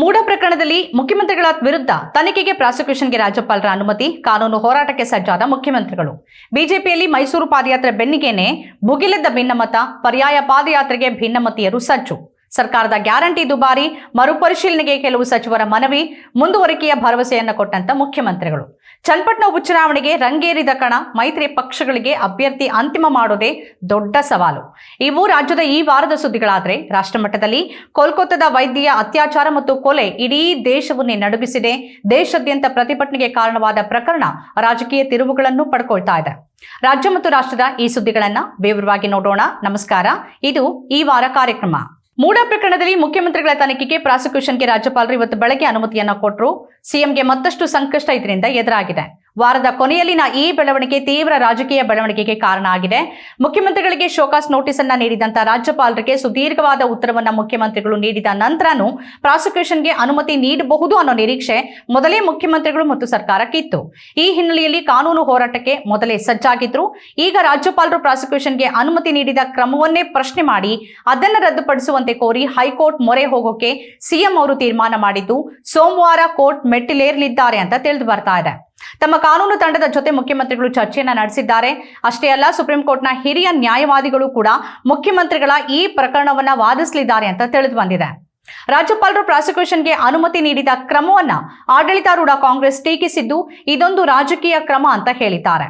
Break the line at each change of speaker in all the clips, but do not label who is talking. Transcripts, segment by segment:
ಮೂಡ ಪ್ರಕರಣದಲ್ಲಿ ಮುಖ್ಯಮಂತ್ರಿಗಳ ವಿರುದ್ಧ ತನಿಖೆಗೆ ಪ್ರಾಸಿಕ್ಯೂಷನ್ಗೆ ರಾಜ್ಯಪಾಲರ ಅನುಮತಿ, ಕಾನೂನು ಹೋರಾಟಕ್ಕೆ ಸಜ್ಜಾದ ಮುಖ್ಯಮಂತ್ರಿಗಳು. ಬಿಜೆಪಿಯಲ್ಲಿ ಮೈಸೂರು ಪಾದಯಾತ್ರೆ ಬೆನ್ನಿಗೇನೆ, ಭುಗಿಲೆದ್ದ ಭಿನ್ನಮತ, ಪರ್ಯಾಯ ಪಾದಯಾತ್ರೆಗೆ ಭಿನ್ನಮತೀಯರು ಸಜ್ಜು. ಸರ್ಕಾರದ ಗ್ಯಾರಂಟಿ ದುಬಾರಿ, ಮರುಪರಿಶೀಲನೆಗೆ ಕೆಲವು ಸಚಿವರ ಮನವಿ, ಮುಂದುವರಿಕೆಯ ಭರವಸೆಯನ್ನು ಕೊಟ್ಟಂತ ಮುಖ್ಯಮಂತ್ರಿಗಳು. ಚನ್ನಪಟ್ಟಣ ಉಪಚುನಾವಣೆಗೆ ರಂಗೇರಿದ ಕಣ ಮೈತ್ರಿ ಪಕ್ಷಗಳಿಗೆ ಅಭ್ಯರ್ಥಿ ಅಂತಿಮ ಮಾಡೋದೇ ದೊಡ್ಡ ಸವಾಲು. ಇವು ರಾಜ್ಯದ ಈ ವಾರದ ಸುದ್ದಿಗಳಾದ್ರೆ ರಾಷ್ಟ್ರಮಟ್ಟದಲ್ಲಿ ಕೋಲ್ಕತ್ತಾದ ವೈದ್ಯ ಅತ್ಯಾಚಾರ ಮತ್ತು ಕೊಲೆ ಇಡೀ ದೇಶವನ್ನೇ ನಡುಗಿಸಿದೆ. ದೇಶಾದ್ಯಂತ ಪ್ರತಿಭಟನೆಗೆ ಕಾರಣವಾದ ಪ್ರಕರಣ ರಾಜಕೀಯ ತಿರುವುಗಳನ್ನು ಪಡ್ಕೊಳ್ತಾ ಇದೆ. ರಾಜ್ಯ ಮತ್ತು ರಾಷ್ಟ್ರದ ಈ ಸುದ್ದಿಗಳನ್ನ ವಿವರವಾಗಿ ನೋಡೋಣ. ನಮಸ್ಕಾರ. ಇದು ಈ ವಾರ ಕಾರ್ಯಕ್ರಮ. ಮೂಡ ಪ್ರಕರಣದಲ್ಲಿ ಮುಖ್ಯಮಂತ್ರಿಗಳ ತನಿಖೆಗೆ ಪ್ರಾಸಿಕ್ಯೂಷನ್ಗೆ ರಾಜ್ಯಪಾಲರು ಇವತ್ತು ಬೆಳಗ್ಗೆ ಅನುಮತಿಯನ್ನ ಕೊಟ್ಟರು ಸಿಎಂಗೆ ಮತ್ತಷ್ಟು ಸಂಕಷ್ಟ ಇದರಿಂದ ಎದುರಾಗಿದೆ. ವಾರದ ಕೊನೆಯಲ್ಲಿನ ಈ ಬೆಳವಣಿಗೆ ತೀವ್ರ ರಾಜಕೀಯ ಬೆಳವಣಿಗೆಗೆ ಕಾರಣ ಆಗಿದೆ. ಮುಖ್ಯಮಂತ್ರಿಗಳಿಗೆ ಶೋಕಾಸ್ ನೋಟಿಸ್ ಅನ್ನ ನೀಡಿದಂತ ರಾಜ್ಯಪಾಲರಿಗೆ ಸುದೀರ್ಘವಾದ ಉತ್ತರವನ್ನ ಮುಖ್ಯಮಂತ್ರಿಗಳು ನೀಡಿದ ನಂತರನೂ ಪ್ರಾಸಿಕ್ಯೂಷನ್ಗೆ ಅನುಮತಿ ನೀಡಬಹುದು ಅನ್ನೋ ನಿರೀಕ್ಷೆ ಮೊದಲೇ ಮುಖ್ಯಮಂತ್ರಿಗಳು ಮತ್ತು ಸರ್ಕಾರಕ್ಕಿತ್ತು ಈ ಹಿನ್ನೆಲೆಯಲ್ಲಿ ಕಾನೂನು ಹೋರಾಟಕ್ಕೆ ಮೊದಲೇ ಸಜ್ಜಾಗಿದ್ರು. ಈಗ ರಾಜ್ಯಪಾಲರು ಪ್ರಾಸಿಕ್ಯೂಷನ್ಗೆ ಅನುಮತಿ ನೀಡಿದ ಕ್ರಮವನ್ನೇ ಪ್ರಶ್ನೆ ಮಾಡಿ ಅದನ್ನ ರದ್ದುಪಡಿಸುವಂತೆ ಕೋರಿ ಹೈಕೋರ್ಟ್ ಮೊರೆ ಹೋಗೋಕೆ ಸಿಎಂ ಅವರು ತೀರ್ಮಾನ ಮಾಡಿದ್ದು, ಸೋಮವಾರ ಕೋರ್ಟ್ ಮೆಟ್ಟಿಲೇರಲಿದ್ದಾರೆ ಅಂತ ತಿಳಿದು ಬರ್ತಾ ಇದೆ. ತಮ್ಮ ಕಾನೂನು ತಂಡದ ಜೊತೆ ಮುಖ್ಯಮಂತ್ರಿಗಳು ಚರ್ಚೆಯನ್ನ ನಡೆಸಿದ್ದಾರೆ. ಅಷ್ಟೇ ಅಲ್ಲ, ಸುಪ್ರೀಂ ಕೋರ್ಟ್ನ ಹಿರಿಯ ನ್ಯಾಯವಾದಿಗಳು ಕೂಡ ಮುಖ್ಯಮಂತ್ರಿಗಳ ಈ ಪ್ರಕರಣವನ್ನ ವಾದಿಸಲಿದ್ದಾರೆ ಅಂತ ತಿಳಿದು ಬಂದಿದೆ. ರಾಜ್ಯಪಾಲರು ಪ್ರಾಸಿಕ್ಯೂಷನ್ಗೆ ಅನುಮತಿ ನೀಡಿದ ಕ್ರಮವನ್ನ ಆಡಳಿತಾರೂಢ ಕಾಂಗ್ರೆಸ್ ಟೀಕಿಸಿದ್ದು ಇದೊಂದು ರಾಜಕೀಯ ಕ್ರಮ ಅಂತ ಹೇಳಿದ್ದಾರೆ.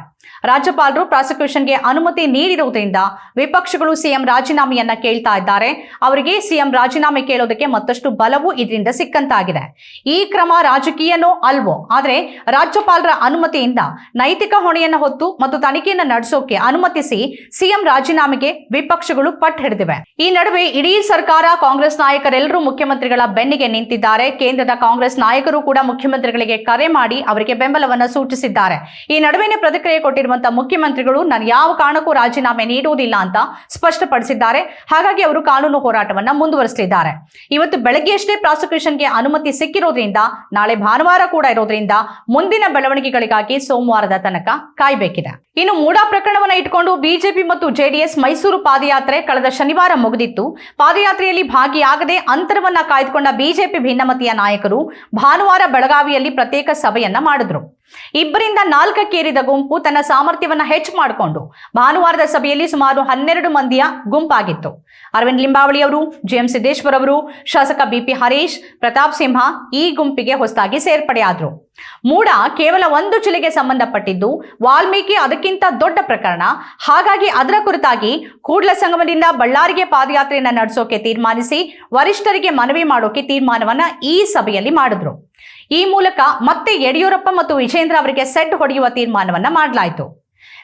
ರಾಜ್ಯಪಾಲರು ಪ್ರಾಸಿಕ್ಯೂಷನ್ಗೆ ಅನುಮತಿ ನೀಡಿರುವುದರಿಂದ ವಿಪಕ್ಷಗಳು ಸಿಎಂ ರಾಜೀನಾಮೆಯನ್ನ ಕೇಳ್ತಾ ಇದ್ದಾರೆ. ಅವರಿಗೆ ಸಿಎಂ ರಾಜೀನಾಮೆ ಕೇಳೋದಕ್ಕೆ ಮತ್ತಷ್ಟು ಬಲವು ಇದರಿಂದ ಸಿಕ್ಕಂತಾಗಿದೆ. ಈ ಕ್ರಮ ರಾಜಕೀಯನೋ ಅಲ್ವೋ? ಆದರೆ ರಾಜ್ಯಪಾಲರ ಅನುಮತಿಯಿಂದ ನೈತಿಕ ಹೊಣೆಯನ್ನ ಹೊತ್ತು ಮತ್ತು ತನಿಖೆಯನ್ನು ನಡೆಸೋಕೆ ಅನುಮತಿಸಿ ಸಿಎಂ ರಾಜೀನಾಮೆಗೆ ವಿಪಕ್ಷಗಳು ಪಟ್ಟ ಹಿಡಿದಿವೆ. ಈ ನಡುವೆ ಇಡೀ ಸರ್ಕಾರ ಕಾಂಗ್ರೆಸ್ ನಾಯಕರೆಲ್ಲರೂ ಮುಖ್ಯಮಂತ್ರಿಗಳ ಬೆನ್ನಿಗೆ ನಿಂತಿದ್ದಾರೆ. ಕೇಂದ್ರದ ಕಾಂಗ್ರೆಸ್ ನಾಯಕರು ಕೂಡ ಮುಖ್ಯಮಂತ್ರಿಗಳಿಗೆ ಕರೆ ಮಾಡಿ ಅವರಿಗೆ ಬೆಂಬಲವನ್ನ ಸೂಚಿಸಿದ್ದಾರೆ. ಈ ನಡುವೆ ಪ್ರತಿಕ್ರಿಯೆ ಕೊಟ್ಟಿರುವಂತಹ ಮುಖ್ಯಮಂತ್ರಿಗಳು ನಾನು ಯಾವ ಕಾರಣಕ್ಕೂ ರಾಜೀನಾಮೆ ನೀಡುವುದಿಲ್ಲ ಅಂತ ಸ್ಪಷ್ಟಪಡಿಸಿದ್ದಾರೆ. ಹಾಗಾಗಿ ಅವರು ಕಾನೂನು ಹೋರಾಟವನ್ನ ಮುಂದುವರಿಸಲಿದ್ದಾರೆ. ಇವತ್ತು ಬೆಳಗ್ಗೆಯಷ್ಟೇ ಪ್ರಾಸಿಕ್ಯೂಷನ್ಗೆ ಅನುಮತಿ ಸಿಕ್ಕಿರೋದ್ರಿಂದ, ನಾಳೆ ಭಾನುವಾರ ಕೂಡ ಇರೋದ್ರಿಂದ ಮುಂದಿನ ಬೆಳವಣಿಗೆಗಳಿಗಾಗಿ ಸೋಮವಾರದ ತನಕ ಕಾಯ್ಬೇಕಿದೆ. ಇನ್ನು ಮೂಡಾ ಪ್ರಕರಣವನ್ನ ಇಟ್ಕೊಂಡು ಬಿಜೆಪಿ ಮತ್ತು ಜೆಡಿಎಸ್ ಮೈಸೂರು ಪಾದಯಾತ್ರೆ ಕಳೆದ ಶನಿವಾರ ಮುಗಿದಿತ್ತು. ಪಾದಯಾತ್ರೆಯಲ್ಲಿ ಭಾಗಿಯಾಗದೆ ಅಂತರವನ್ನ ಕಾಯ್ದುಕೊಂಡ ಬಿಜೆಪಿ ಭಿನ್ನಮತೀಯ ನಾಯಕರು ಭಾನುವಾರ ಬೆಳಗಾವಿಯಲ್ಲಿ ಪ್ರತ್ಯೇಕ ಸಭೆಯನ್ನ ಮಾಡಿದ್ರು. ಇಬ್ಬರಿಂದ ನಾಲ್ಕಕ್ಕೇರಿದ ಗುಂಪು ತನ್ನ ಸಾಮರ್ಥ್ಯವನ್ನ ಹೆಚ್ಚು ಮಾಡಿಕೊಂಡು ಭಾನುವಾರದ ಸಭೆಯಲ್ಲಿ ಸುಮಾರು ಹನ್ನೆರಡು ಮಂದಿಯ ಗುಂಪಾಗಿತ್ತು. ಅರವಿಂದ್ ಲಿಂಬಾವಳಿ ಅವರು ಜಿಎಂ ಸಿದ್ದೇಶ್ವರ್ ಅವರು, ಶಾಸಕ ಬಿಪಿ ಹರೀಶ್, ಪ್ರತಾಪ್ ಸಿಂಹ ಈ ಗುಂಪಿಗೆ ಹೊಸದಾಗಿ ಸೇರ್ಪಡೆಯಾದ್ರು. ಮೂಡ ಕೇವಲ ಒಂದು ಜಿಲ್ಲೆಗೆ ಸಂಬಂಧಪಟ್ಟಿದ್ದು ವಾಲ್ಮೀಕಿ ಅದಕ್ಕಿಂತ ದೊಡ್ಡ ಪ್ರಕರಣ. ಹಾಗಾಗಿ ಅದರ ಕುರಿತಾಗಿ ಕೂಡ್ಲ ಸಂಗಮದಿಂದ ಬಳ್ಳಾರಿಗೆ ಪಾದಯಾತ್ರೆಯನ್ನ ನಡೆಸೋಕೆ ತೀರ್ಮಾನಿಸಿ ವರಿಷ್ಠರಿಗೆ ಮನವಿ ಮಾಡೋಕೆ ತೀರ್ಮಾನವನ್ನ ಈ ಸಭೆಯಲ್ಲಿ ಮಾಡಿದ್ರು. ಈ ಮೂಲಕ ಮತ್ತೆ ಯಡಿಯೂರಪ್ಪ ಮತ್ತು ವಿಜೇಂದ್ರ ಅವರಿಗೆ ಸೆಟ್ ಹೊಡೆಯುವ ತೀರ್ಮಾನವನ್ನ ಮಾಡಲಾಯಿತು.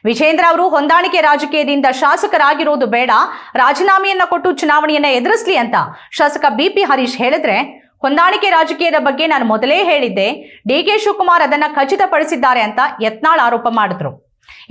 ವಿಜೇಂದ್ರ ಅವರು ಹೊಂದಾಣಿಕೆ ರಾಜಕೀಯದಿಂದ ಶಾಸಕರಾಗಿರೋದು ಬೇಡ, ರಾಜೀನಾಮೆಯನ್ನ ಕೊಟ್ಟು ಚುನಾವಣೆಯನ್ನ ಎದುರಿಸಲಿ ಅಂತ ಶಾಸಕ ಬಿಪಿ ಹರೀಶ್ ಹೇಳಿದ್ರೆ ಹೊಂದಾಣಿಕೆ ರಾಜಕೀಯದ ಬಗ್ಗೆ ನಾನು ಮೊದಲೇ ಹೇಳಿದ್ದೆ. ಡಿ ಕೆ ಶಿವಕುಮಾರ್ ಅದನ್ನ ಖಚಿತಪಡಿಸಿದ್ದಾರೆ ಅಂತ ಯತ್ನಾಳ್ ಆರೋಪ ಮಾಡಿದ್ರು.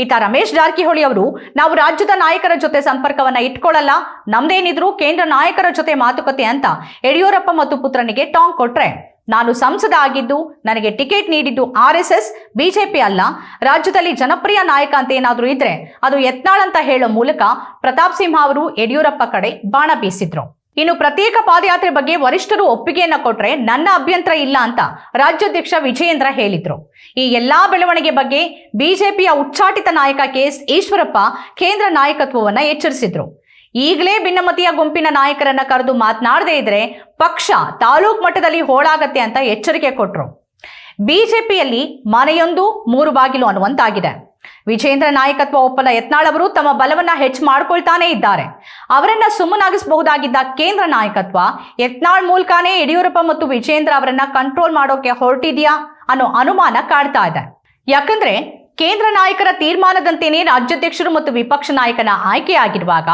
ಇತ್ತ ರಮೇಶ್ ಜಾರಕಿಹೊಳಿ ಅವರು, ನಾವು ರಾಜ್ಯದ ನಾಯಕರ ಜೊತೆ ಸಂಪರ್ಕವನ್ನ ಇಟ್ಕೊಳ್ಳಲ್ಲ, ನಮ್ದೇನಿದ್ರು ಕೇಂದ್ರ ನಾಯಕರ ಜೊತೆ ಮಾತುಕತೆ ಅಂತ ಯಡಿಯೂರಪ್ಪ ಮತ್ತು ಪುತ್ರನಿಗೆ ಟಾಂಗ್ ಕೊಟ್ರೆ. ನಾನು ಸಂಸದ ಆಗಿದ್ದು, ನನಗೆ ಟಿಕೆಟ್ ನೀಡಿದ್ದು ಆರ್ ಎಸ್ ಎಸ್ ಬಿಜೆಪಿ ಅಲ್ಲ. ರಾಜ್ಯದಲ್ಲಿ ಜನಪ್ರಿಯ ನಾಯಕ ಅಂತ ಏನಾದ್ರೂ ಇದ್ರೆ, ಅದು ಯತ್ನಾಳ್ ಅಂತ ಹೇಳೋ ಮೂಲಕ ಪ್ರತಾಪ್ ಸಿಂಹ ಅವರು ಯಡಿಯೂರಪ್ಪ ಕಡೆ ಬಾಣ ಬೀಸಿದ್ರು. ಇನ್ನು ಪ್ರತ್ಯೇಕ ಪಾದಯಾತ್ರೆ ಬಗ್ಗೆ ವರಿಷ್ಠರು ಒಪ್ಪಿಗೆಯನ್ನ ಕೊಟ್ರೆ ನನ್ನ ಅಭ್ಯಂತರ ಇಲ್ಲ ಅಂತ ರಾಜ್ಯಾಧ್ಯಕ್ಷ ವಿಜಯೇಂದ್ರ ಹೇಳಿದ್ರು. ಈ ಎಲ್ಲಾ ಬೆಳವಣಿಗೆ ಬಗ್ಗೆ ಬಿಜೆಪಿಯ ಉಚ್ಚಾಟಿತ ನಾಯಕ ಕೆ ಎಸ್ ಈಶ್ವರಪ್ಪ ಕೇಂದ್ರ ನಾಯಕತ್ವವನ್ನ ಎಚ್ಚರಿಸಿದ್ರು. ಈಗಲೇ ಭಿನ್ನಮತೀಯ ಗುಂಪಿನ ನಾಯಕರನ್ನ ಕರೆದು ಮಾತನಾಡದೇ ಇದ್ರೆ ಪಕ್ಷ ತಾಲೂಕ್ ಮಟ್ಟದಲ್ಲಿ ಹೋಳಾಗತ್ತೆ ಅಂತ ಎಚ್ಚರಿಕೆ ಕೊಟ್ರು. ಬಿಜೆಪಿಯಲ್ಲಿ ಮನೆಯೊಂದು, ಮೂರು ಬಾಗಿಲು ಅನ್ನುವಂತಾಗಿದೆ. ವಿಜೇಂದ್ರ ನಾಯಕತ್ವ ಒಪ್ಪದ ಯತ್ನಾಳ್ ಅವರು ತಮ್ಮ ಬಲವನ್ನ ಹೆಚ್ಚು ಮಾಡ್ಕೊಳ್ತಾನೇ ಇದ್ದಾರೆ. ಅವರನ್ನ ಸುಮ್ಮನಾಗಿಸಬಹುದಾಗಿದ್ದ ಕೇಂದ್ರ ನಾಯಕತ್ವ ಯತ್ನಾಳ್ ಮೂಲಕನೇ ಯಡಿಯೂರಪ್ಪ ಮತ್ತು ವಿಜೇಂದ್ರ ಅವರನ್ನ ಕಂಟ್ರೋಲ್ ಮಾಡೋಕೆ ಹೊರಟಿದ್ಯಾ ಅನ್ನೋ ಅನುಮಾನ ಕಾಡ್ತಾ ಇದೆ. ಯಾಕಂದ್ರೆ ಕೇಂದ್ರ ನಾಯಕರ ತೀರ್ಮಾನದಂತೆಯೇ ರಾಜ್ಯಾಧ್ಯಕ್ಷರು ಮತ್ತು ವಿಪಕ್ಷ ನಾಯಕನ ಆಯ್ಕೆಯಾಗಿರುವಾಗ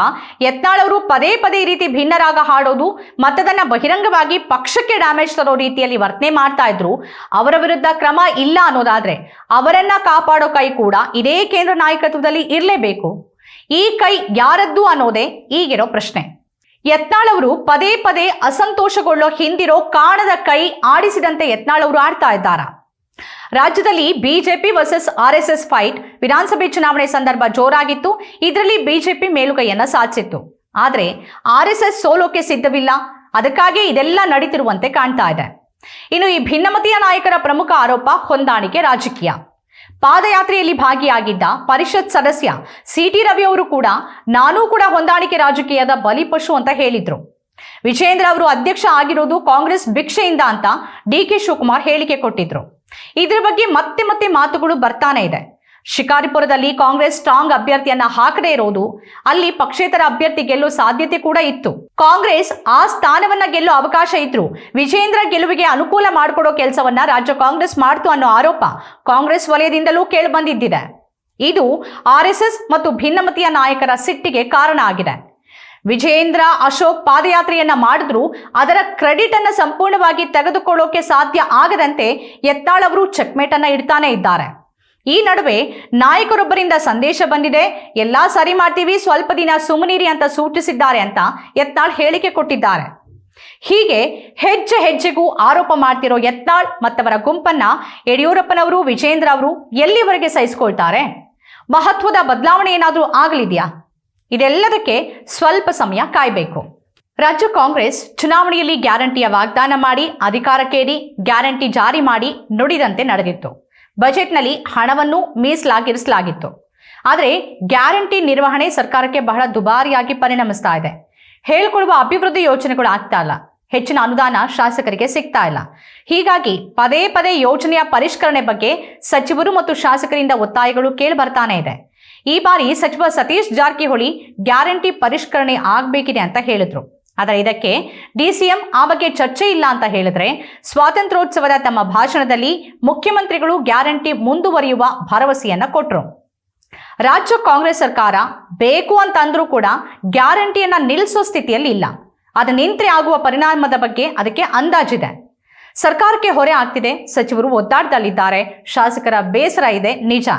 ಯತ್ನಾಳ್ ಅವರು ಪದೇ ಪದೇ ರೀತಿ ಭಿನ್ನರಾಗ ಹಾಡೋದು, ಮತದನ್ನ ಬಹಿರಂಗವಾಗಿ ಪಕ್ಷಕ್ಕೆ ಡ್ಯಾಮೇಜ್ ತರೋ ರೀತಿಯಲ್ಲಿ ವರ್ತನೆ ಮಾಡ್ತಾ ಇದ್ರು. ಅವರ ವಿರುದ್ಧ ಕ್ರಮ ಇಲ್ಲ ಅನ್ನೋದಾದ್ರೆ ಅವರನ್ನ ಕಾಪಾಡೋ ಕೈ ಕೂಡ ಇದೇ ಕೇಂದ್ರ ನಾಯಕತ್ವದಲ್ಲಿ ಇರಲೇಬೇಕು. ಈ ಕೈ ಯಾರದ್ದು ಅನ್ನೋದೇ ಈಗಿರೋ ಪ್ರಶ್ನೆ. ಯತ್ನಾಳ್ ಅವರು ಪದೇ ಪದೇ ಅಸಂತೋಷಗೊಳ್ಳೋ ಹಿಂದಿರೋ ಕಾಣದ ಕೈ ಆಡಿಸಿದಂತೆ ಯತ್ನಾಳವರು ಆಡ್ತಾ ಇದ್ದಾರಾ? ರಾಜ್ಯದಲ್ಲಿ BJP versus R S S fight ವಿಧಾನಸಭೆ ಚುನಾವಣೆ ಸಂದರ್ಭ ಜೋರಾಗಿತ್ತು. ಇದರಲ್ಲಿ ಬಿಜೆಪಿ ಮೇಲುಗೈಯನ್ನ ಸಾಧಿಸಿತ್ತು. ಆದರೆ ಆರ್ ಎಸ್ ಎಸ್ ಸೋಲೋಕೆ ಸಿದ್ಧವಿಲ್ಲ. ಅದಕ್ಕಾಗಿ ಇದೆಲ್ಲ ನಡೀತಿರುವಂತೆ ಕಾಣ್ತಾ ಇದೆ. ಇನ್ನು ಈ ಭಿನ್ನಮತೀಯ ನಾಯಕರ ಪ್ರಮುಖ ಆರೋಪ ಹೊಂದಾಣಿಕೆ ರಾಜಕೀಯ. ಪಾದಯಾತ್ರೆಯಲ್ಲಿ ಭಾಗಿಯಾಗಿದ್ದ ಪರಿಷತ್ ಸದಸ್ಯ ಸಿ ಟಿ ರವಿ ಅವರು ಕೂಡ ನಾನೂ ಕೂಡ ಹೊಂದಾಣಿಕೆ ರಾಜಕೀಯದ ಬಲಿಪಶು ಅಂತ ಹೇಳಿದ್ರು. ವಿಜೇಂದ್ರ ಅವರು ಅಧ್ಯಕ್ಷ ಆಗಿರೋದು ಕಾಂಗ್ರೆಸ್ ಭಿಕ್ಷೆಯಿಂದ ಅಂತ ಡಿ ಕೆ ಶಿವಕುಮಾರ್ ಹೇಳಿಕೆ ಕೊಟ್ಟಿದ್ರು. ಇದ್ರ ಬಗ್ಗೆ ಮತ್ತೆ ಮತ್ತೆ ಮಾತುಗಳು ಬರ್ತಾನೆ ಇದೆ. ಶಿಕಾರಿಪುರದಲ್ಲಿ ಕಾಂಗ್ರೆಸ್ ಸ್ಟ್ರಾಂಗ್ ಅಭ್ಯರ್ಥಿಯನ್ನ ಹಾಕದೇ ಇರೋದು ಅಲ್ಲಿ ಪಕ್ಷೇತರ ಅಭ್ಯರ್ಥಿ ಗೆಲ್ಲೋ ಸಾಧ್ಯತೆ ಕೂಡ ಇತ್ತು. ಕಾಂಗ್ರೆಸ್ ಆ ಸ್ಥಾನವನ್ನ ಗೆಲ್ಲೋ ಅವಕಾಶ ಇದ್ರು. ವಿಜೇಂದ್ರ ಗೆಲುವಿಗೆ ಅನುಕೂಲ ಮಾಡಿಕೊಡೋ ಕೆಲಸವನ್ನ ರಾಜ್ಯ ಕಾಂಗ್ರೆಸ್ ಮಾಡ್ತು ಅನ್ನೋ ಆರೋಪ ಕಾಂಗ್ರೆಸ್ ವಲಯದಿಂದಲೂ ಕೇಳಿಬಂದಿದ್ದಿದೆ. ಇದು ಆರ್ಎಸ್ಎಸ್ ಮತ್ತು ಭಿನ್ನಮತೀಯ ನಾಯಕರ ಸಿಟ್ಟಿಗೆ ಕಾರಣ ಆಗಿದೆ. ವಿಜೇಂದ್ರ ಅಶೋಕ್ ಪಾದಯಾತ್ರೆಯನ್ನ ಮಾಡಿದ್ರು. ಅದರ ಕ್ರೆಡಿಟ್ ಅನ್ನ ಸಂಪೂರ್ಣವಾಗಿ ತೆಗೆದುಕೊಳ್ಳೋಕೆ ಸಾಧ್ಯ ಆಗದಂತೆ ಎತ್ತಾಳ್ ಅವರು ಚೆಕ್ಮೇಟ್ ಅನ್ನ ಇಡ್ತಾನೆ ಇದ್ದಾರೆ. ಈ ನಡುವೆ ನಾಯಕರೊಬ್ಬರಿಂದ ಸಂದೇಶ ಬಂದಿದೆ. ಎಲ್ಲಾ ಸರಿ ಮಾಡ್ತೀವಿ, ಸ್ವಲ್ಪ ದಿನ ಸುಮ್ಮನಿರಿ ಅಂತ ಸೂಚಿಸಿದ್ದಾರೆ ಅಂತ ಎತ್ತಾಳ್ ಹೇಳಿಕೆ ಕೊಟ್ಟಿದ್ದಾರೆ. ಹೀಗೆ ಹೆಜ್ಜೆ ಹೆಜ್ಜೆಗೂ ಆರೋಪ ಮಾಡ್ತಿರೋ ಯತ್ನಾಳ್ ಮತ್ತವರ ಗುಂಪನ್ನ ಯಡಿಯೂರಪ್ಪನವರು ವಿಜೇಂದ್ರ ಅವರು ಎಲ್ಲಿವರೆಗೆ ಸಹಿಸಿಕೊಳ್ತಾರೆ? ಮಹತ್ವದ ಬದಲಾವಣೆ ಏನಾದರೂ ಆಗಲಿದೆಯಾ? ಇದೆಲ್ಲದಕ್ಕೆ ಸ್ವಲ್ಪ ಸಮಯ ಕಾಯಬೇಕು. ರಾಜ್ಯ ಕಾಂಗ್ರೆಸ್ ಚುನಾವಣೆಯಲ್ಲಿ ಗ್ಯಾರಂಟಿಯ ವಾಗ್ದಾನ ಮಾಡಿ, ಅಧಿಕಾರಕ್ಕೇರಿ ಗ್ಯಾರಂಟಿ ಜಾರಿ ಮಾಡಿ ನುಡಿದಂತೆ ನಡೆದಿತ್ತು. ಬಜೆಟ್ನಲ್ಲಿ ಹಣವನ್ನು ಮೀಸಲಾಗಿರಿಸಲಾಗಿತ್ತು. ಆದರೆ ಗ್ಯಾರಂಟಿ ನಿರ್ವಹಣೆ ಸರ್ಕಾರಕ್ಕೆ ಬಹಳ ದುಬಾರಿಯಾಗಿ ಪರಿಣಮಿಸ್ತಾ ಇದೆ. ಹೇಳಿಕೊಳ್ಳುವ ಅಭಿವೃದ್ಧಿ ಯೋಜನೆಗಳು ಆಗ್ತಾ ಇಲ್ಲ. ಹೆಚ್ಚಿನ ಅನುದಾನ ಶಾಸಕರಿಗೆ ಸಿಗ್ತಾ ಇಲ್ಲ. ಹೀಗಾಗಿ ಪದೇ ಪದೇ ಯೋಜನೆಯ ಪರಿಷ್ಕರಣೆ ಬಗ್ಗೆ ಸಚಿವರು ಮತ್ತು ಶಾಸಕರಿಂದ ಒತ್ತಾಯಗಳು ಕೇಳಿ ಬರ್ತಾನೆ ಇದೆ. ಈ ಬಾರಿ ಸಚಿವ ಸತೀಶ್ ಜಾರಕಿಹೊಳಿ ಗ್ಯಾರಂಟಿ ಪರಿಷ್ಕರಣೆ ಆಗಬೇಕಿದೆ ಅಂತ ಹೇಳಿದ್ರು. ಆದರೆ ಇದಕ್ಕೆ ಡಿಸಿಎಂ ಆ ಬಗ್ಗೆ ಚರ್ಚೆ ಇಲ್ಲ ಅಂತ ಹೇಳಿದ್ರೆ ಸ್ವಾತಂತ್ರ್ಯೋತ್ಸವದ ತಮ್ಮ ಭಾಷಣದಲ್ಲಿ ಮುಖ್ಯಮಂತ್ರಿಗಳು ಗ್ಯಾರಂಟಿ ಮುಂದುವರಿಯುವ ಭರವಸೆಯನ್ನ ಕೊಟ್ಟರು ರಾಜ್ಯ ಕಾಂಗ್ರೆಸ್ ಸರ್ಕಾರ ಬೇಕು ಅಂತ ಅಂದ್ರೂ ಕೂಡ ಗ್ಯಾರಂಟಿಯನ್ನ ನಿಲ್ಲಿಸೋ ಸ್ಥಿತಿಯಲ್ಲಿ ಇಲ್ಲ. ಅದು ನಿಂತ್ರೆ ಆಗುವ ಪರಿಣಾಮದ ಬಗ್ಗೆ ಅದಕ್ಕೆ ಅಂದಾಜಿದೆ. ಸರ್ಕಾರಕ್ಕೆ ಹೊರೆ ಆಗ್ತಿದೆ, ಸಚಿವರು ಒದ್ದಾಟದಲ್ಲಿದ್ದಾರೆ ಶಾಸಕರ ಬೇಸರ ಇದೆ, ನಿಜ.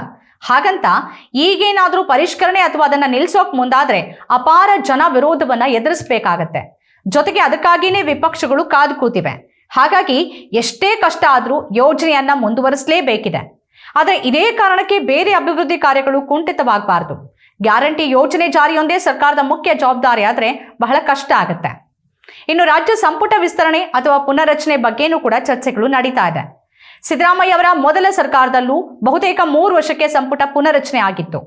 ಹಾಗಂತ ಈಗೇನಾದರೂ ಪರಿಷ್ಕರಣೆ ಅಥವಾ ಅದನ್ನ ನಿಲ್ಸೋಕ್ ಮುಂದಾದ್ರೆ ಅಪಾರ ಜನ ವಿರೋಧವನ್ನ ಎದುರಿಸಬೇಕಾಗತ್ತೆ. ಜೊತೆಗೆ ಅದಕ್ಕಾಗಿಯೇ ವಿಪಕ್ಷಗಳು ಕಾದು ಕೂತಿವೆ. ಹಾಗಾಗಿ ಎಷ್ಟೇ ಕಷ್ಟ ಆದ್ರೂ ಯೋಜನೆಯನ್ನ ಮುಂದುವರಿಸಲೇಬೇಕಿದೆ. ಆದರೆ ಇದೇ ಕಾರಣಕ್ಕೆ ಬೇರೆ ಅಭಿವೃದ್ಧಿ ಕಾರ್ಯಗಳು ಕುಂಠಿತವಾಗಬಾರದು. ಗ್ಯಾರಂಟಿ ಯೋಜನೆ ಜಾರಿಯೊಂದೇ ಸರ್ಕಾರದ ಮುಖ್ಯ ಜವಾಬ್ದಾರಿ ಆದ್ರೆ ಬಹಳ ಕಷ್ಟ ಆಗುತ್ತೆ. ಇನ್ನು ರಾಜ್ಯ ಸಂಪುಟ ವಿಸ್ತರಣೆ ಅಥವಾ ಪುನರ್ರಚನೆ ಬಗ್ಗೆನೂ ಕೂಡ ಚರ್ಚೆಗಳು ನಡೀತಾ ಇದೆ. ಸಿದ್ದರಾಮಯ್ಯ ಅವರ ಮೊದಲ ಸರ್ಕಾರದಲ್ಲೂ ಬಹುತೇಕ ಮೂರು ವರ್ಷಕ್ಕೆ ಸಂಪುಟ ಪುನರಚನೆ ಆಗಿತ್ತು.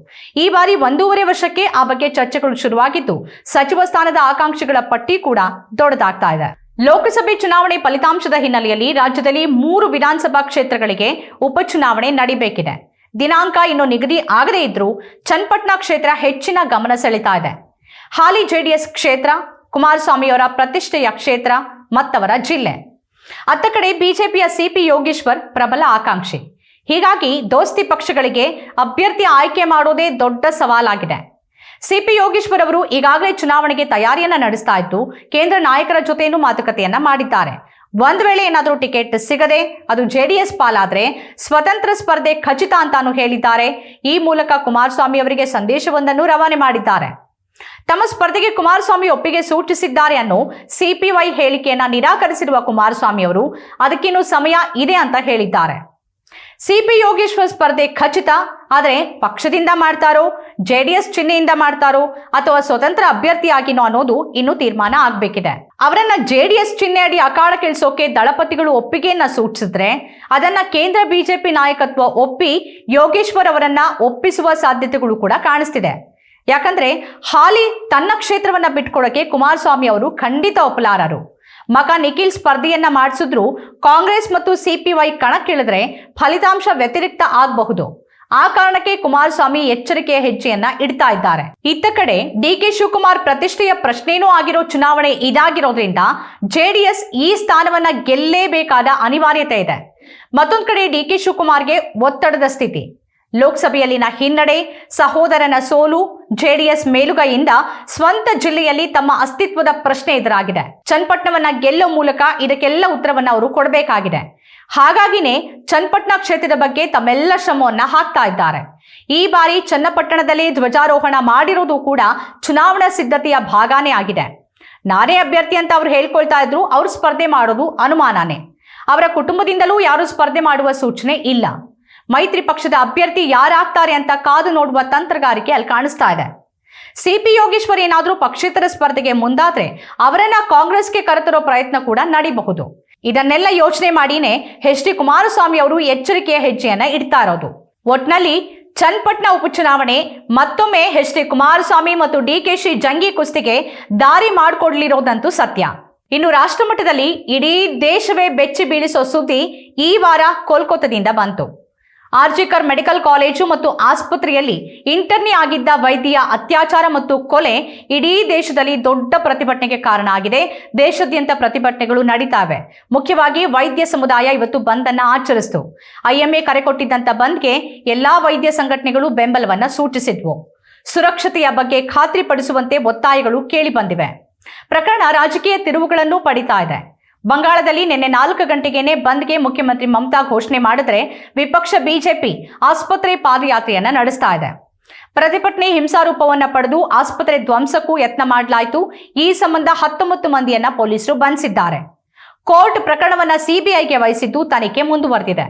ಈ ಬಾರಿ ಒಂದೂವರೆ ವರ್ಷಕ್ಕೆ ಆ ಬಗ್ಗೆ ಚರ್ಚೆಗಳು ಶುರುವಾಗಿದ್ದು, ಸಚಿವ ಸ್ಥಾನದ ಆಕಾಂಕ್ಷಿಗಳ ಪಟ್ಟಿ ಕೂಡ ದೊಡ್ಡದಾಗ್ತಾ ಇದೆ. ಲೋಕಸಭೆ ಚುನಾವಣೆ ಫಲಿತಾಂಶದ ಹಿನ್ನೆಲೆಯಲ್ಲಿ ರಾಜ್ಯದಲ್ಲಿ ಮೂರು ವಿಧಾನಸಭಾ ಕ್ಷೇತ್ರಗಳಿಗೆ ಉಪಚುನಾವಣೆ ನಡೀಬೇಕಿದೆ. ದಿನಾಂಕ ಇನ್ನು ನಿಗದಿ ಆಗದೇ ಇದ್ರೂ ಚನ್ನಪಟ್ಟಣ ಕ್ಷೇತ್ರ ಹೆಚ್ಚಿನ ಗಮನ ಸೆಳೀತಾ ಇದೆ. ಹಾಲಿ ಜೆಡಿಎಸ್ ಕ್ಷೇತ್ರ, ಕುಮಾರಸ್ವಾಮಿಯವರ ಪ್ರತಿಷ್ಠೆಯ ಕ್ಷೇತ್ರ ಮತ್ತವರ ಜಿಲ್ಲೆ. ಅತ್ತ ಕಡೆ ಬಿಜೆಪಿಯ ಸಿಪಿ ಯೋಗೇಶ್ವರ್ ಪ್ರಬಲ ಆಕಾಂಕ್ಷಿ. ಹೀಗಾಗಿ ದೋಸ್ತಿ ಪಕ್ಷಗಳಿಗೆ ಅಭ್ಯರ್ಥಿ ಆಯ್ಕೆ ಮಾಡೋದೇ ದೊಡ್ಡ ಸವಾಲಾಗಿದೆ. ಸಿಪಿ ಯೋಗೇಶ್ವರ್ ಅವರು ಈಗಾಗಲೇ ಚುನಾವಣೆಗೆ ತಯಾರಿಯನ್ನ ನಡೆಸ್ತಾ ಇದ್ದು, ಕೇಂದ್ರ ನಾಯಕರ ಜೊತೆನೂ ಮಾತುಕತೆಯನ್ನ ಮಾಡಿದ್ದಾರೆ. ಒಂದ್ ವೇಳೆ ಏನಾದರೂ ಟಿಕೆಟ್ ಸಿಗದೆ ಅದು ಜೆಡಿಎಸ್ ಪಾಲಾದ್ರೆ ಸ್ವತಂತ್ರ ಸ್ಪರ್ಧೆ ಖಚಿತ ಅಂತಾನು ಹೇಳಿದ್ದಾರೆ. ಈ ಮೂಲಕ ಕುಮಾರಸ್ವಾಮಿ ಅವರಿಗೆ ಸಂದೇಶವೊಂದನ್ನು ರವಾನೆ ಮಾಡಿದ್ದಾರೆ. ತಮ್ಮ ಸ್ಪರ್ಧೆಗೆ ಕುಮಾರಸ್ವಾಮಿ ಒಪ್ಪಿಗೆ ಸೂಚಿಸಿದ್ದಾರೆ ಅನ್ನೋ ಸಿಪಿವೈ ಹೇಳಿಕೆಯನ್ನ ನಿರಾಕರಿಸಿರುವ ಕುಮಾರಸ್ವಾಮಿ ಅವರು, ಅದಕ್ಕಿನ್ನು ಸಮಯ ಇದೆ ಅಂತ ಹೇಳಿದ್ದಾರೆ. ಸಿಪಿ ಯೋಗೇಶ್ವರ್ ಸ್ಪರ್ಧೆ ಖಚಿತ, ಆದರೆ ಪಕ್ಷದಿಂದ ಮಾಡ್ತಾರೋ, ಜೆಡಿಎಸ್ ಚಿಹ್ನೆಯಿಂದ ಮಾಡ್ತಾರೋ, ಅಥವಾ ಸ್ವತಂತ್ರ ಅಭ್ಯರ್ಥಿಯಾಗಿನೋ ಅನ್ನೋದು ಇನ್ನೂ ತೀರ್ಮಾನ ಆಗಬೇಕಿದೆ. ಅವರನ್ನ ಜೆಡಿಎಸ್ ಚಿಹ್ನೆ ಅಡಿ ಅಖಾಡಕ್ಕಿಳಿಸೋಕೆ ದಳಪತಿಗಳು ಒಪ್ಪಿಗೆಯನ್ನ ಸೂಚಿಸಿದ್ರೆ, ಅದನ್ನ ಕೇಂದ್ರ ಬಿಜೆಪಿ ನಾಯಕತ್ವ ಒಪ್ಪಿ ಯೋಗೇಶ್ವರ್ ಅವರನ್ನ ಒಪ್ಪಿಸುವ ಸಾಧ್ಯತೆಗಳು ಕೂಡ ಕಾಣಿಸ್ತಿದೆ. ಯಾಕಂದ್ರೆ ಹಾಲಿ ತನ್ನ ಕ್ಷೇತ್ರವನ್ನ ಬಿಟ್ಕೊಡಕ್ಕೆ ಕುಮಾರಸ್ವಾಮಿ ಅವರು ಖಂಡಿತ ಒಪ್ಪಲಾರರು. ಮಗ ನಿಖಿಲ್ ಸ್ಪರ್ಧೆಯನ್ನ ಮಾಡಿಸಿದ್ರು ಕಾಂಗ್ರೆಸ್ ಮತ್ತು ಸಿಪಿವೈ ಕಣಕ್ಕಿಳಿದ್ರೆ ಫಲಿತಾಂಶ ವ್ಯತಿರಿಕ್ತ ಆಗಬಹುದು. ಆ ಕಾರಣಕ್ಕೆ ಕುಮಾರಸ್ವಾಮಿ ಎಚ್ಚರಿಕೆಯ ಹೆಜ್ಜೆಯನ್ನ ಇಡ್ತಾ ಇದ್ದಾರೆ. ಇತ್ತ ಕಡೆ ಡಿ ಕೆ ಶಿವಕುಮಾರ್ ಪ್ರತಿಷ್ಠೆಯ ಪ್ರಶ್ನೆಯೂ ಆಗಿರೋ ಚುನಾವಣೆ ಇದಾಗಿರೋದ್ರಿಂದ ಜೆಡಿಎಸ್ ಈ ಸ್ಥಾನವನ್ನ ಗೆಲ್ಲೇಬೇಕಾದ ಅನಿವಾರ್ಯತೆ ಇದೆ. ಮತ್ತೊಂದ್ ಕಡೆ ಡಿ ಕೆ ಶಿವಕುಮಾರ್ಗೆ ಒತ್ತಡದ ಸ್ಥಿತಿ. ಲೋಕಸಭೆಯಲ್ಲಿನ ಹಿನ್ನಡೆ, ಸಹೋದರನ ಸೋಲು ಜೆಡಿಎಸ್ ಮೇಲುಗೈಯಿಂದ ಸ್ವಂತ ಜಿಲ್ಲೆಯಲ್ಲಿ ತಮ್ಮ ಅಸ್ತಿತ್ವದ ಪ್ರಶ್ನೆ ಎದುರಾಗಿದೆ. ಚನ್ನಪಟ್ಟಣವನ್ನ ಗೆಲ್ಲೋ ಮೂಲಕ ಇದಕ್ಕೆಲ್ಲ ಉತ್ತರವನ್ನ ಅವರು ಕೊಡಬೇಕಾಗಿದೆ. ಹಾಗಾಗಿನೇ ಚನ್ನಪಟ್ಟಣ ಕ್ಷೇತ್ರದ ಬಗ್ಗೆ ತಮ್ಮೆಲ್ಲ ಶ್ರಮವನ್ನ ಹಾಕ್ತಾ ಇದ್ದಾರೆ. ಈ ಬಾರಿ ಚನ್ನಪಟ್ಟಣದಲ್ಲಿ ಧ್ವಜಾರೋಹಣ ಮಾಡಿರೋದು ಕೂಡ ಚುನಾವಣಾ ಸಿದ್ಧತೆಯ ಭಾಗನೇ ಆಗಿದೆ. ನಾನೇ ಅಭ್ಯರ್ಥಿ ಅಂತ ಅವ್ರು ಹೇಳ್ಕೊಳ್ತಾ ಇದ್ರು, ಅವ್ರು ಸ್ಪರ್ಧೆ ಮಾಡೋದು ಅನುಮಾನನೇ. ಅವರ ಕುಟುಂಬದಿಂದಲೂ ಯಾರು ಸ್ಪರ್ಧೆ ಮಾಡುವ ಸೂಚನೆ ಇಲ್ಲ. ಮೈತ್ರಿ ಪಕ್ಷದ ಅಭ್ಯರ್ಥಿ ಯಾರಾಗ್ತಾರೆ ಅಂತ ಕಾದು ನೋಡುವ ತಂತ್ರಗಾರಿಕೆ ಅಲ್ಲಿ ಕಾಣಿಸ್ತಾ ಇದೆ. ಸಿಪಿ ಯೋಗೇಶ್ವರ್ ಏನಾದ್ರೂ ಪಕ್ಷೇತರ ಸ್ಪರ್ಧೆಗೆ ಮುಂದಾದ್ರೆ ಅವರನ್ನ ಕಾಂಗ್ರೆಸ್ಗೆ ಕರೆತರೋ ಪ್ರಯತ್ನ ಕೂಡ ನಡೀಬಹುದು. ಇದನ್ನೆಲ್ಲ ಯೋಚನೆ ಮಾಡಿನೇ ಎಚ್ ಡಿ ಕುಮಾರಸ್ವಾಮಿ ಅವರು ಎಚ್ಚರಿಕೆಯ ಹೆಜ್ಜೆಯನ್ನ ಇಡ್ತಾ ಇರೋದು. ಒಟ್ನಲ್ಲಿ ಚನ್ನಪಟ್ಟಣ ಉಪಚುನಾವಣೆ ಮತ್ತೊಮ್ಮೆ ಎಚ್ ಡಿ ಕುಮಾರಸ್ವಾಮಿ ಮತ್ತು ಡಿ ಕೆ ಶಿ ಜಂಗಿ ಕುಸ್ತಿಗೆ ದಾರಿ ಮಾಡಿಕೊಡ್ಲಿರೋದಂತೂ ಸತ್ಯ. ಇನ್ನು ರಾಷ್ಟ್ರಮಟ್ಟದಲ್ಲಿ ಇಡೀ ದೇಶವೇ ಬೆಚ್ಚಿ ಬೀಳಿಸೋ ಸುದ್ದಿ ಈ ವಾರ ಕೋಲ್ಕತ್ತಾದಿಂದ ಬಂತು. ಆರ್ಜಿಕರ್ ಮೆಡಿಕಲ್ ಕಾಲೇಜು ಮತ್ತು ಆಸ್ಪತ್ರೆಯಲ್ಲಿ ಇಂಟರ್ನಿ ಆಗಿದ್ದ ವೈದ್ಯ ಅತ್ಯಾಚಾರ ಮತ್ತು ಕೊಲೆ ಇಡೀ ದೇಶದಲ್ಲಿ ದೊಡ್ಡ ಪ್ರತಿಭಟನೆಗೆ ಕಾರಣ ಆಗಿದೆ. ದೇಶಾದ್ಯಂತ ಪ್ರತಿಭಟನೆಗಳು ನಡೀತಾವೆ. ಮುಖ್ಯವಾಗಿ ವೈದ್ಯ ಸಮುದಾಯ ಇವತ್ತು ಬಂದ್ ಅನ್ನ ಆಚರಿಸಿತು. ಐಎಂಎ ಕರೆ ಕೊಟ್ಟಿದ್ದಂತ ಬಂದ್ಗೆ ಎಲ್ಲಾ ವೈದ್ಯ ಸಂಘಟನೆಗಳು ಬೆಂಬಲವನ್ನ ಸೂಚಿಸಿದ್ವು. ಸುರಕ್ಷತೆಯ ಬಗ್ಗೆ ಖಾತ್ರಿಪಡಿಸುವಂತೆ ಒತ್ತಾಯಗಳು ಕೇಳಿ ಬಂದಿವೆ. ಪ್ರಕರಣ ರಾಜಕೀಯ ತಿರುವುಗಳನ್ನು ಪಡಿತಾ ಇದೆ. ಬಂಗಾಳದಲ್ಲಿ ನಿನ್ನೆ ನಾಲ್ಕು ಗಂಟೆಗೇನೆ ಬಂದ್ಗೆ ಮುಖ್ಯಮಂತ್ರಿ ಮಮತಾ ಘೋಷಣೆ ಮಾಡಿದ್ರೆ ವಿಪಕ್ಷ ಬಿಜೆಪಿ ಆಸ್ಪತ್ರೆ ಪಾದಯಾತ್ರೆಯನ್ನ ನಡೆಸ್ತಾ ಇದೆ. ಪ್ರತಿಭಟನೆ ಹಿಂಸಾರೂಪವನ್ನ ಪಡೆದು ಆಸ್ಪತ್ರೆ ಧ್ವಂಸಕ್ಕೂ ಯತ್ನ ಮಾಡಲಾಯಿತು. ಈ ಸಂಬಂಧ ಹತ್ತೊಂಬತ್ತು ಮಂದಿಯನ್ನ ಪೊಲೀಸರು ಬಂಧಿಸಿದ್ದಾರೆ. ಕೋರ್ಟ್ ಪ್ರಕರಣವನ್ನ ಸಿಬಿಐಗೆ ವಹಿಸಿದ್ದು ತನಿಖೆ ಮುಂದುವರೆದಿದೆ.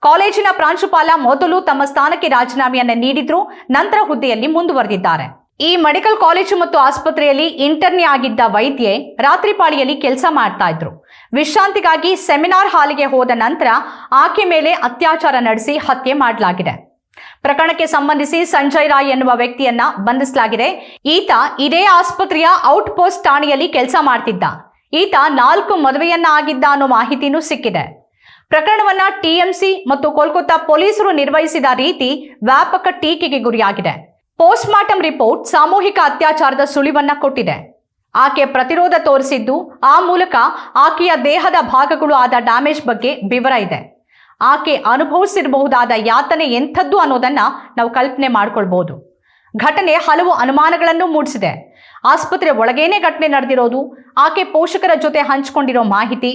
ಕಾಲೇಜಿನ ಪ್ರಾಂಶುಪಾಲ ಮೊದಲು ತಮ್ಮ ಸ್ಥಾನಕ್ಕೆ ರಾಜೀನಾಮೆಯನ್ನ ನೀಡಿದ್ರು, ನಂತರ ಹುದ್ದೆಯಲ್ಲಿ ಮುಂದುವರೆದಿದ್ದಾರೆ. ಈ ಮೆಡಿಕಲ್ ಕಾಲೇಜು ಮತ್ತು ಆಸ್ಪತ್ರೆಯಲ್ಲಿ ಇಂಟರ್ನಿ ಆಗಿದ್ದ ವೈದ್ಯೆ ರಾತ್ರಿ ಪಾಳಿಯಲ್ಲಿ ಕೆಲಸ ಮಾಡ್ತಾ ಇದ್ರು. ವಿಶ್ರಾಂತಿಗಾಗಿ ಸೆಮಿನಾರ್ ಹಾಲಿಗೆ ಹೋದ ನಂತರ ಆಕೆ ಮೇಲೆ ಅತ್ಯಾಚಾರ ನಡೆಸಿ ಹತ್ಯೆ ಮಾಡಲಾಗಿದೆ. ಪ್ರಕರಣಕ್ಕೆ ಸಂಬಂಧಿಸಿ ಸಂಜಯ್ ರಾಯ್ ಎನ್ನುವ ವ್ಯಕ್ತಿಯನ್ನ ಬಂಧಿಸಲಾಗಿದೆ. ಈತ ಇದೇ ಆಸ್ಪತ್ರೆಯ ಔಟ್ ಪೋಸ್ಟ್ ಠಾಣೆಯಲ್ಲಿ ಕೆಲಸ ಮಾಡ್ತಿದ್ದ. ಈತ ನಾಲ್ಕು ಮದುವೆಯನ್ನ ಆಗಿದ್ದ ಅನ್ನೋ ಮಾಹಿತಿನೂ ಸಿಕ್ಕಿದೆ. ಪ್ರಕರಣವನ್ನ ಟಿಎಂಸಿ ಮತ್ತು ಕೋಲ್ಕತ್ತಾ ಪೊಲೀಸರು ನಿರ್ವಹಿಸಿದ ರೀತಿ ವ್ಯಾಪಕ ಟೀಕೆಗೆ ಗುರಿಯಾಗಿದೆ. ಪೋಸ್ಟ್ ಮಾರ್ಟಂ ರಿಪೋರ್ಟ್ ಸಾಮೂಹಿಕ ಅತ್ಯಾಚಾರದ ಸುಳಿವನ್ನ ಕೊಟ್ಟಿದೆ. ಆಕೆ ಪ್ರತಿರೋಧ ತೋರಿಸಿದ್ದು, ಆ ಮೂಲಕ ಆಕೆಯ ದೇಹದ ಭಾಗಗಳು ಆದ ಡ್ಯಾಮೇಜ್ ಬಗ್ಗೆ ವಿವರ ಇದೆ. ಆಕೆ ಅನುಭವಿಸಿರಬಹುದಾದ ಯಾತನೆ ಎಂಥದ್ದು ಅನ್ನೋದನ್ನ ನಾವು ಕಲ್ಪನೆ ಮಾಡಿಕೊಳ್ಬಹುದು ಘಟನೆ ಹಲವು ಅನುಮಾನಗಳನ್ನು ಮೂಡಿಸಿದೆ. ಆಸ್ಪತ್ರೆ ಒಳಗೇನೆ ಘಟನೆ ನಡೆದಿರೋದು, ಆಕೆ ಪೋಷಕರ ಜೊತೆ ಹಂಚಿಕೊಂಡಿರೋ ಮಾಹಿತಿ,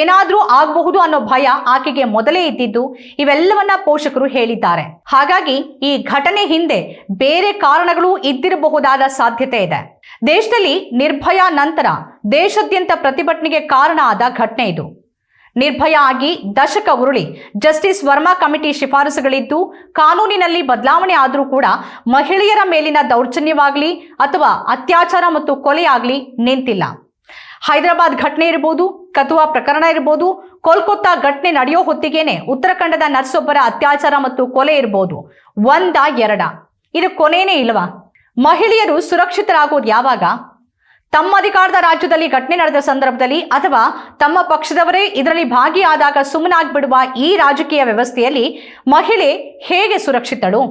ಏನಾದರೂ ಆಗಬಹುದು ಅನ್ನೋ ಭಯ ಆಕೆಗೆ ಮೊದಲೇ ಇದ್ದಿದ್ದು ಇವೆಲ್ಲವನ್ನ ಪೋಷಕರು ಹೇಳಿದ್ದಾರೆ. ಹಾಗಾಗಿ ಈ ಘಟನೆ ಹಿಂದೆ ಬೇರೆ ಕಾರಣಗಳು ಇದ್ದಿರಬಹುದಾದ ಸಾಧ್ಯತೆ ಇದೆ. ದೇಶದಲ್ಲಿ ನಿರ್ಭಯ ನಂತರ ದೇಶಾದ್ಯಂತ ಪ್ರತಿಭಟನೆಗೆ ಕಾರಣ ಆದ ಘಟನೆ ಇದು. ನಿರ್ಭಯ ಆಗಿ ದಶಕ ಉರುಳಿ. ಜಸ್ಟಿಸ್ ವರ್ಮಾ ಕಮಿಟಿ ಶಿಫಾರಸುಗಳಿದ್ದು, ಕಾನೂನಿನಲ್ಲಿ ಬದಲಾವಣೆ ಆದರೂ ಕೂಡ ಮಹಿಳೆಯರ ಮೇಲಿನ ದೌರ್ಜನ್ಯವಾಗಲಿ ಅಥವಾ ಅತ್ಯಾಚಾರ ಮತ್ತು ಕೊಲೆಯಾಗಲಿ ನಿಂತಿಲ್ಲ. ಹೈದರಾಬಾದ್ ಘಟನೆ ಇರಬಹುದು ಕತುವಾ ಪ್ರಕರಣ ಇರಬಹುದು ಕೋಲ್ಕತ್ತಾ ಘಟನೆ ನಡೆಯೋ ಹೊತ್ತಿಗೇನೆ ಉತ್ತರಾಖಂಡದ ನರ್ಸೊಬ್ಬರ ಅತ್ಯಾಚಾರ ಮತ್ತು ಕೊಲೆ ಇರಬಹುದು ಒಂದ ಎರಡ. ಇದು ಕೊನೆಯೇ ಇಲ್ವಾ? ಮಹಿಳೆಯರು ಸುರಕ್ಷಿತರಾಗೋದು ಯಾವಾಗ? ತಮ್ಮ ಅಧಿಕಾರದ ರಾಜ್ಯದಲ್ಲಿ ಘಟನೆ ನಡೆದ ಸಂದರ್ಭದಲ್ಲಿ ಅಥವಾ ತಮ್ಮ ಪಕ್ಷದವರೇ ಇದರಲ್ಲಿ ಭಾಗಿಯಾದಾಗ ಸುಮ್ಮನಾಗ್ಬಿಡುವ ಈ ರಾಜಕೀಯ ವ್ಯವಸ್ಥೆಯಲ್ಲಿ ಮಹಿಳೆ ಹೇಗೆ ಸುರಕ್ಷಿತಳು?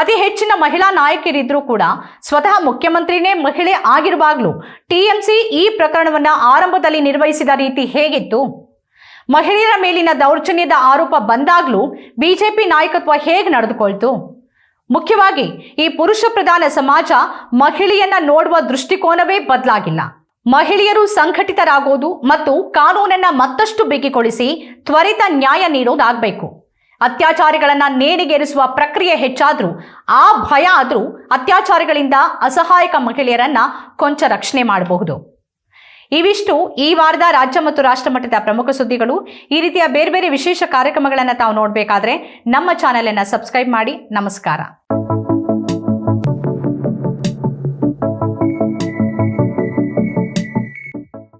ಅತಿ ಹೆಚ್ಚಿನ ಮಹಿಳಾ ನಾಯಕರಿದ್ರೂ ಕೂಡ ಸ್ವತಃ ಮುಖ್ಯಮಂತ್ರಿನೇ ಮಹಿಳೆ ಆಗಿರುವಾಗಲೂ ಟಿಎಂಸಿ ಈ ಪ್ರಕರಣವನ್ನು ಆರಂಭದಲ್ಲಿ ನಿರ್ವಹಿಸಿದ ರೀತಿ ಹೇಗಿತ್ತು? ಮಹಿಳೆಯರ ಮೇಲಿನ ದೌರ್ಜನ್ಯದ ಆರೋಪ ಬಂದಾಗಲೂ ಬಿಜೆಪಿ ನಾಯಕತ್ವ ಹೇಗೆ ನಡೆದುಕೊಳ್ತು? ಮುಖ್ಯವಾಗಿ ಈ ಪುರುಷ ಪ್ರಧಾನ ಸಮಾಜ ಮಹಿಳೆಯನ್ನ ನೋಡುವ ದೃಷ್ಟಿಕೋನವೇ ಬದಲಾಗಿಲ್ಲ. ಮಹಿಳೆಯರು ಸಂಘಟಿತರಾಗೋದು ಮತ್ತು ಕಾನೂನನ್ನ ಮತ್ತಷ್ಟು ಬಿಗಿಗೊಳಿಸಿ ತ್ವರಿತ ನ್ಯಾಯ ನೀಡೋದಾಗಬೇಕು. ಅತ್ಯಾಚಾರಿಗಳನ್ನ ನೇಣಿಗೇರಿಸುವ ಪ್ರಕ್ರಿಯೆ ಹೆಚ್ಚಾದ್ರೂ, ಆ ಭಯ ಆದರೂ ಅತ್ಯಾಚಾರಿಗಳಿಂದ ಅಸಹಾಯಕ ಮಹಿಳೆಯರನ್ನ ಕೊಂಚ ರಕ್ಷಣೆ ಮಾಡಬಹುದು. ಇವಿಷ್ಟು ಈ ವಾರದ ರಾಜ್ಯ ಮತ್ತು ರಾಷ್ಟ್ರ ಮಟ್ಟದ ಪ್ರಮುಖ ಸುದ್ದಿಗಳು. ಈ ರೀತಿಯ ಬೇರೆ ಬೇರೆ ವಿಶೇಷ ಕಾರ್ಯಕ್ರಮಗಳನ್ನು ತಾವು ನೋಡಬೇಕಾದ್ರೆ ನಮ್ಮ ಚಾನೆಲ್ ಅನ್ನು ಸಬ್ಸ್ಕ್ರೈಬ್ ಮಾಡಿ. ನಮಸ್ಕಾರ.